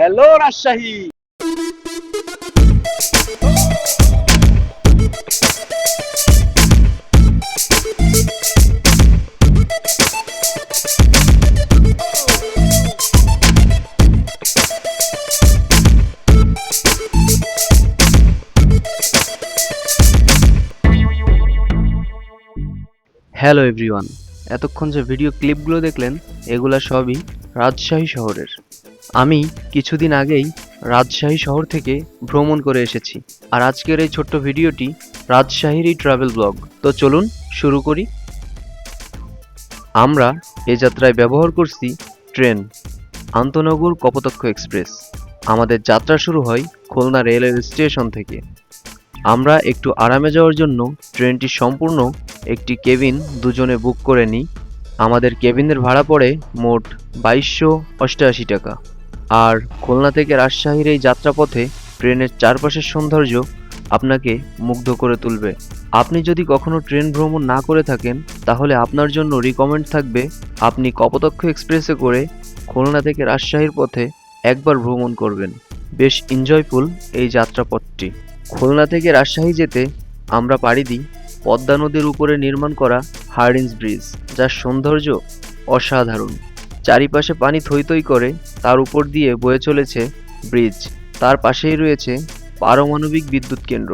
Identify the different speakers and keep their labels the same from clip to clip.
Speaker 1: Hello Rajshahi.
Speaker 2: Hello everyone এতক্ষণ যে video ক্লিপগুলো দেখলেন এগুলা সবই রাজশাহী শহরের। আমি কিছুদিন আগেই রাজশাহী শহর থেকে ভ্রমণ করে এসেছি। আর আজকের এই ছোট্ট ভিডিওটি রাজশাহীরই ট্রাভেল ব্লগ তো চলুন শুরু করি। আমরা এ যাত্রায় ব্যবহার করছি ট্রেন, আন্তনগর কপোতাক্ষ এক্সপ্রেস। আমাদের যাত্রা শুরু হয় খুলনা রেলওয়ে স্টেশন থেকে। আমরা একটু আরামে যাওয়ার জন্য ট্রেনটি সম্পূর্ণ একটি কেবিন দুজনে বুক করে নিই। আমাদের কেবিনের ভাড়া পড়ে মোট বাইশশো অষ্টআশি টাকা। আর খুলনা থেকে রাজশাহীর এই যাত্রাপথে ট্রেনের চারপাশের সৌন্দর্য আপনাকে মুগ্ধ করে তুলবে। আপনি যদি কখনো ট্রেন ভ্রমণ না করে থাকেন, তাহলে আপনার জন্য রিকমেন্ড থাকবে, আপনি কপোতাক্ষ এক্সপ্রেসে করে খুলনা থেকে রাজশাহীর পথে একবার ভ্রমণ করবেন। বেশ এনজয়ফুল এই যাত্রাপথটি। খুলনা থেকে রাজশাহী যেতে আমরা পাড়ি দিই পদ্মা নদীর উপরে নির্মাণ করা হার্ডিন্স ব্রিজ, যার সৌন্দর্য অসাধারণ। চারিপাশে পানি থই থই করে তার উপর দিয়ে বয়ে চলেছে ব্রিজ। তার পাশেই রয়েছে পারমাণবিক বিদ্যুৎ কেন্দ্র।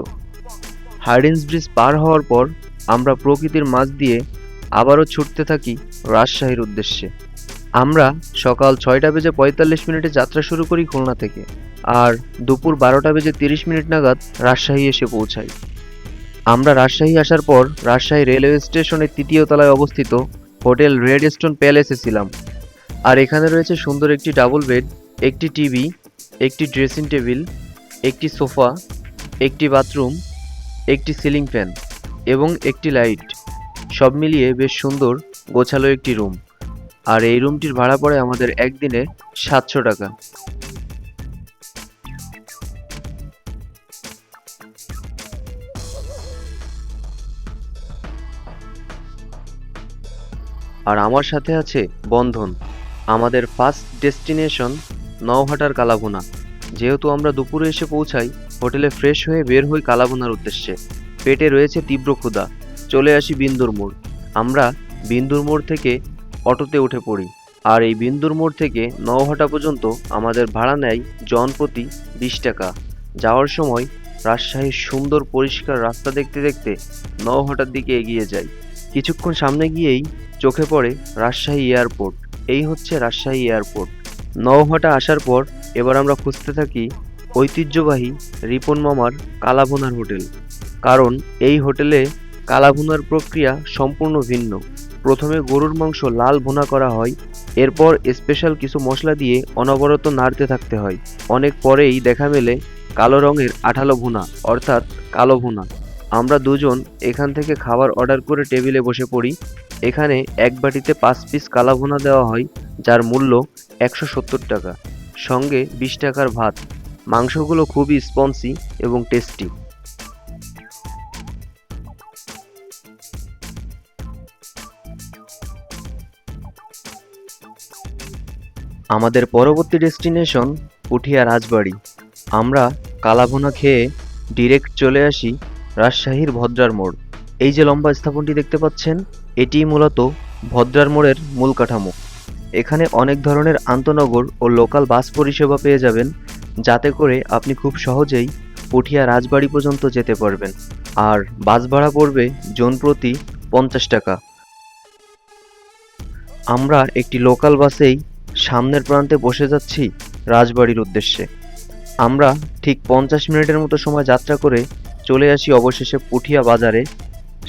Speaker 2: হার্ডিন্স ব্রিজ পার হওয়ার পর আমরা প্রকৃতির মাঝ দিয়ে আবারও ছুটতে থাকি রাজশাহীর উদ্দেশ্যে। আমরা সকাল ছয়টা বেজে পঁয়তাল্লিশ মিনিটে যাত্রা শুরু করি খুলনা থেকে আর দুপুর বারোটা বেজে তিরিশ মিনিট নাগাদ রাজশাহী এসে পৌঁছাই। আমরা রাজশাহী আসার পর রাজশাহী রেলওয়ে স্টেশনের তৃতীয় তলায় অবস্থিত হোটেল রেড স্টোন প্যালেসে ছিলাম। আর এখানে রয়েছে সুন্দর একটি ডাবল বেড একটি টিভি একটি ড্রেসিং টেবিল একটি সোফা একটি বাথরুম একটি সিলিং ফ্যান এবং একটি লাইট সব মিলিয়ে বেশ সুন্দর, গোছালো একটি রুম আর এই রুমটির ভাড়া পড়ে আমাদের একদিনে সাতশো টাকা। আর আমার সাথে আছে বন্ধন। আমাদের ফার্স্ট ডেস্টিনেশন নওহাটার কালাভুনা। যেহেতু আমরা দুপুরে এসে পৌঁছাই, হোটেলে ফ্রেশ হয়ে বের হই কালাভুনার উদ্দেশ্যে। পেটে রয়েছে তীব্র ক্ষুধা। চলে আসি বিন্দুর মোড়। আমরা বিন্দুর মোড় থেকে অটোতে উঠে পড়ি। আর এই বিন্দুর মোড় থেকে নওহাটা পর্যন্ত আমাদের ভাড়া নেয় জন প্রতি বিশ টাকা। যাওয়ার সময় রাজশাহীর সুন্দর পরিষ্কার রাস্তা দেখতে দেখতে নওহাটার দিকে এগিয়ে যাই। কিছুক্ষণ সামনে গিয়েই চোখে পড়ে রাজশাহী এয়ারপোর্ট। এই হচ্ছে রাজশাহী এয়ারপোর্ট। নওহাটা আসার পর এবার আমরা খুঁজতে থাকি ঐতিহ্যবাহী রিপন মামার কালাভুনার হোটেল। কারণ এই হোটেলে কালাভুনার প্রক্রিয়া সম্পূর্ণ ভিন্ন। প্রথমে গরুর মাংস লাল ভুনা করা হয়, এরপর স্পেশাল কিছু মশলা দিয়ে অনবরত নাড়তে থাকতে হয়। অনেক পরেই দেখা মেলে কালো রঙের আঠালো ভুনা, অর্থাৎ কালো ভুনা। আমরা দুজন এখান থেকে খাবার অর্ডার করে টেবিলে বসে পড়ি এখানে এক বাটিতে পাঁচ পিস কালাভুনা দেওয়া হয়, যার মূল্য একশো সত্তর টাকা। সঙ্গে বিশ টাকার ভাত। মাংসগুলো খুবই স্পঞ্জি এবং টেস্টি আমাদের পরবর্তী ডেস্টিনেশন পুঠিয়া রাজবাড়ি। আমরা কালাভুনা খেয়ে ডিরেক্ট চলে আসি রাজশাহীর ভদ্রার মোড়। এই যে লম্বা স্থাপনটি দেখতে পাচ্ছেন এটি মূলত ভদ্রার মোড়ের মূল কাঠামো। এখানে অনেক ধরনের আন্তনগর ও লোকাল বাস পরিষেবা পেয়ে যাবেন, যাতে করে আপনি খুব সহজেই পুঠিয়া রাজবাড়ি পর্যন্ত যেতে পারবেন। আর বাস ভাড়া পড়বে জন প্রতি পঞ্চাশ টাকা। আমরা একটি লোকাল বাসেই সামনের প্রান্তে বসে যাচ্ছি রাজবাড়ির উদ্দেশ্যে। আমরা ঠিক পঞ্চাশ মিনিটের মতো সময় যাত্রা করে চলে আসি অবশেষে পুঠিয়া বাজারে।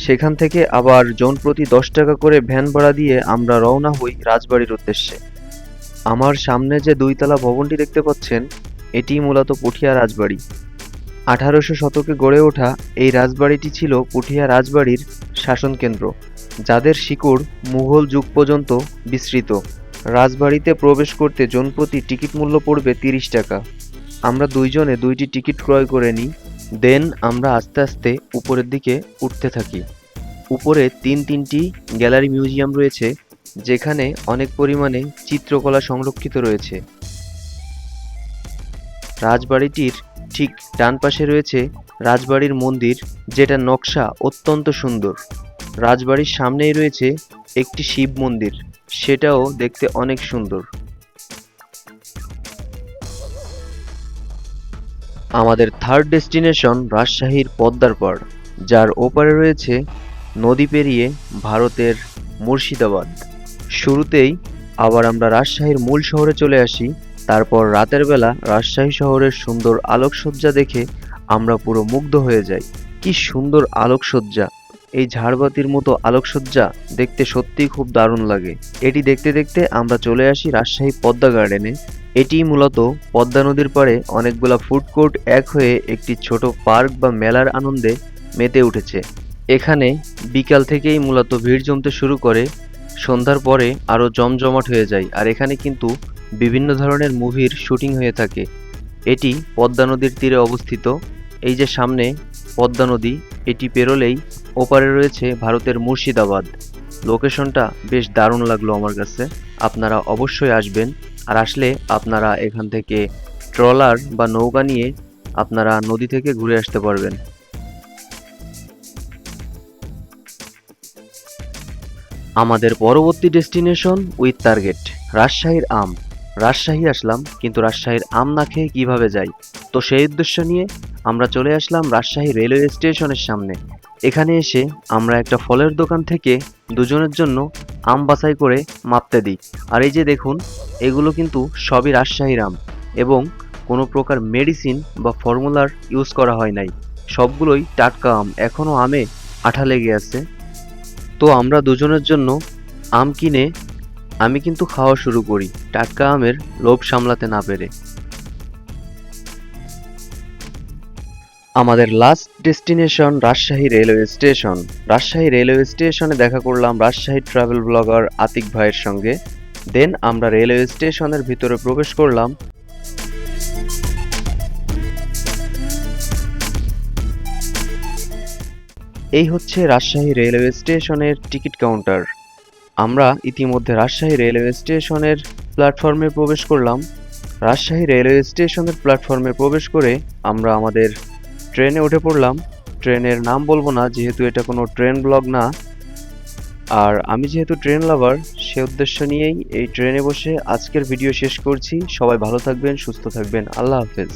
Speaker 2: সেখান থেকে আবার জন প্রতি দশ টাকা করে ভ্যান ভাড়া দিয়ে আমরা রওনা হই রাজবাড়ির উদ্দেশ্যে। আমার সামনে যে দুইতলা ভবনটি দেখতে পাচ্ছেন, এটি মূলত পুঠিয়া রাজবাড়ি। আঠারোশো শতকে গড়ে ওঠা এই রাজবাড়িটি ছিল পুঠিয়া রাজবাড়ির শাসন কেন্দ্র, যাদের শিকড় মুঘল যুগ পর্যন্ত বিস্তৃত। রাজবাড়িতে প্রবেশ করতে জনপ্রতি টিকিট মূল্য পড়বে তিরিশ টাকা। আমরা দুইজনে দুইটি টিকিট ক্রয় করে নিই। দেন আমরা আস্তে আস্তে উপরের দিকে উঠতে থাকি। উপরে তিন তিনটি গ্যালারি মিউজিয়াম রয়েছে, যেখানে অনেক পরিমাণে চিত্রকলা সংরক্ষিত রয়েছে। রাজবাড়িটির ঠিক ডান পাশে রয়েছে রাজবাড়ির মন্দির, যেটা নকশা অত্যন্ত সুন্দর। রাজবাড়ির সামনেই রয়েছে একটি শিব মন্দির, সেটাও দেখতে অনেক সুন্দর। আমাদের থার্ড ডেস্টিনেশন রাজশাহীর পদ্মার পাড়, যার ওপারে রয়েছে নদী পেরিয়ে ভারতের মুর্শিদাবাদ। শুরুতেই আবার আমরা রাজশাহীর মূল শহরে চলে আসি, তারপর রাতের বেলা রাজশাহী শহরের সুন্দর আলোকসজ্জা দেখে আমরা পুরো মুগ্ধ হয়ে যাই। কি সুন্দর আলোকসজ্জা! এই ঝাড়বাতির মতো আলোকসজ্জা দেখতে সত্যিই খুব দারুণ লাগে। এটি দেখতে দেখতে আমরা চলে আসি রাজশাহী পদ্মা গার্ডেনে। এটি মূলত পদ্মা নদীর পাড়ে অনেকগুলা ফুড কোর্ট এক হয়ে একটি ছোট পার্ক বা মেলার আনন্দে মেতে উঠেছে। এখানে বিকাল থেকেই মূলত ভিড় জমতে শুরু করে, সন্ধ্যার পরে আরও জমজমাট হয়ে যায় আর এখানে কিন্তু বিভিন্ন ধরনের মুভির শুটিং হয়ে থাকে। এটি পদ্মা নদীর তীরে অবস্থিত। এই যে সামনে পদ্মা নদী, এটি পেরোলেই ওপারে রয়েছে ভারতের মুর্শিদাবাদ। লোকেশনটা বেশ দারুণ লাগল আমার কাছে। আপনারা অবশ্যই আসবেন। আর আসলে আপনারা এখান থেকে ট্রলার বা নৌকা নিয়ে আপনারা নদী থেকে ঘুরে আসতে পারবেন। আমাদের পরবর্তী ডেস্টিনেশন উইথ টার্গেট রাজশাহীর আম। রাজশাহী আসলাম, কিন্তু রাজশাহীর আম না খেয়ে কীভাবে যাই? তো সেই উদ্দেশ্য নিয়ে আমরা চলে আসলাম রাজশাহী রেলওয়ে স্টেশনের সামনে। এখানে এসে আমরা একটা ফলের দোকান থেকে দুজনের জন্য আম বাছাই করে মাপতে দিই। আর এই যে দেখুন, এগুলো কিন্তু সবই রাজশাহীর আম এবং কোনো প্রকার মেডিসিন বা ফর্মুলার ইউজ করা হয় নাই। সবগুলোই টাটকা আম এখনও আমে আঠা লেগে আছে। তো আমরা দুজনের জন্য আম কিনে, আমি কিন্তু খাওয়া শুরু করি, টাটকা আমের লোভ সামলাতে না পেরে। আমাদের last destination Rajshahi railway station Rajshahi railway স্টেশনে দেখা করলাম রাজশাহী ট্রাভেল ব্লগার আতিক ভাইয়ের সঙ্গে। দেন আমরা রেলওয়ে স্টেশনের ভিতরে প্রবেশ করলাম। এই হচ্ছে রাজশাহী রেলওয়ে স্টেশনের টিকিট কাউন্টার আমরা ইতিমধ্যে রাজশাহী রেলওয়ে স্টেশনের প্ল্যাটফর্মে প্রবেশ করলাম। রাজশাহী রেলওয়ে স্টেশনের প্ল্যাটফর্মে প্রবেশ করে আমরা আমাদের ট্রেনে উঠে পড়লাম। ট্রেনের নাম বলব না, যেহেতু এটা কোনো ট্রেন ব্লগ না। আর আমি যেহেতু ট্রেন লাভার, সে উদ্দেশ্য নিয়েই এই ট্রেনে বসে আজকের ভিডিও শেষ করছি। সবাই ভালো থাকবেন, সুস্থ থাকবেন। আল্লাহ হাফেজ।